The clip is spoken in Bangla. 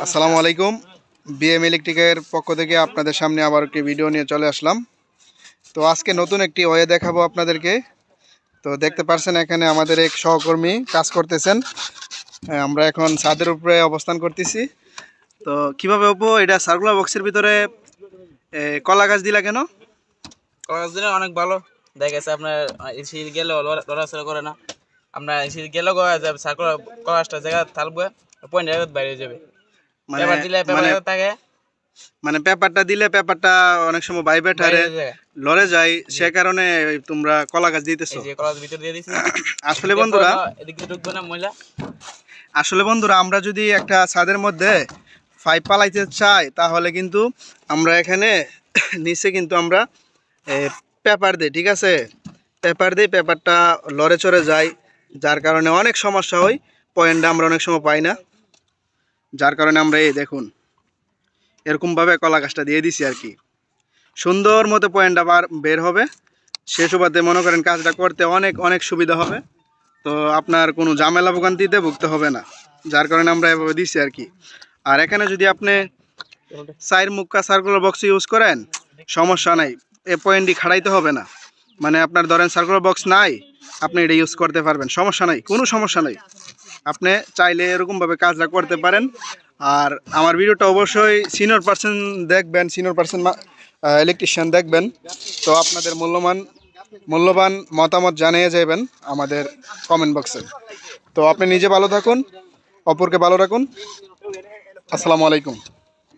আসসালামু আলাইকুম। বিএম ইলেকট্রিকের পক্ষ থেকে আপনাদের সামনে আবার একটি ভিডিও নিয়ে চলে আসলাম। তো আজকে নতুন একটি ওয়ে দেখাবো আপনাদেরকে। তো দেখতে পারছেন এখানে আমাদের এক সহকর্মী কাজ করতেছেন। আমরা এখন ছাদের উপরে অবস্থান করতেছি। তো কীভাবে অপু, এটা সার্কুলার বক্সের ভিতরে কলা গাছ দিলা কেন? কলেজ দিলে অনেক ভালো। দেখা গেছে আপনার এসি গেলেও লড়া- লড়াচড়া করে না। আপনার এসি গেলেও সার্কুল কলেজটা জায়গা থাকবে পয়েন্ট বাইরে যাবে। মানে মানে মানে পেপারটা দিলে পেপারটা অনেক সময় বাইবেট বাইরে হারে হয়ে লড়ে যায় সে কারণে তোমরা কলা গাছ দিতেছো। আসলে বন্ধুরা আসলে বন্ধুরা আমরা যদি একটা ছাদের মধ্যে পাইপ পালাইতে চাই তাহলে কিন্তু আমরা এখানে নিচে কিন্তু আমরা পেপার দিই ঠিক আছে? পেপার দিই পেপারটা লড়ে চড়ে যায়। যার কারণে অনেক সমস্যা হয় পয়েন্টটা আমরা অনেক সময় পাই না। যার কারণে আমরা এই দেখুন, এরকমভাবে কলা গাছটা দিয়ে দিছি আর কি। সুন্দর মতো পয়েন্টটা বার হবে। সে সুবাদে মনে করেন কাজটা করতে অনেক অনেক সুবিধা হবে। তো আপনার কোনো ঝামেলা ভোগান্তিতে ভুগতে হবে না। যার কারণে আমরা এভাবে দিছি আর কি। আর এখানে যদি আপনি সাইড মুক্কা সার্কুলার বক্স ইউজ করেন, সমস্যা নাই। এ পয়েন্টটি খাড়াইতে হবে না। মানে আপনার ধরেন সার্কুলার বক্স নাই, আপনি এটা ইউজ করতে পারবেন। সমস্যা নাই, কোনো সমস্যা নাই। আপনি চাইলে এরকমভাবে কাজটা করতে পারেন। আর আমার ভিডিওটা অবশ্যই সিনিয়র পার্সন দেখবেন সিনিয়র পার্সন ইলেকট্রিশিয়ান দেখবেন। তো আপনাদের মূল্যবান মূল্যবান মতামত জানিয়ে যাবেন আমাদের কমেন্ট বক্সে তো আপনি নিজে ভালো থাকুন, অপরকে ভালো রাখুন। আসসালামু আলাইকুম।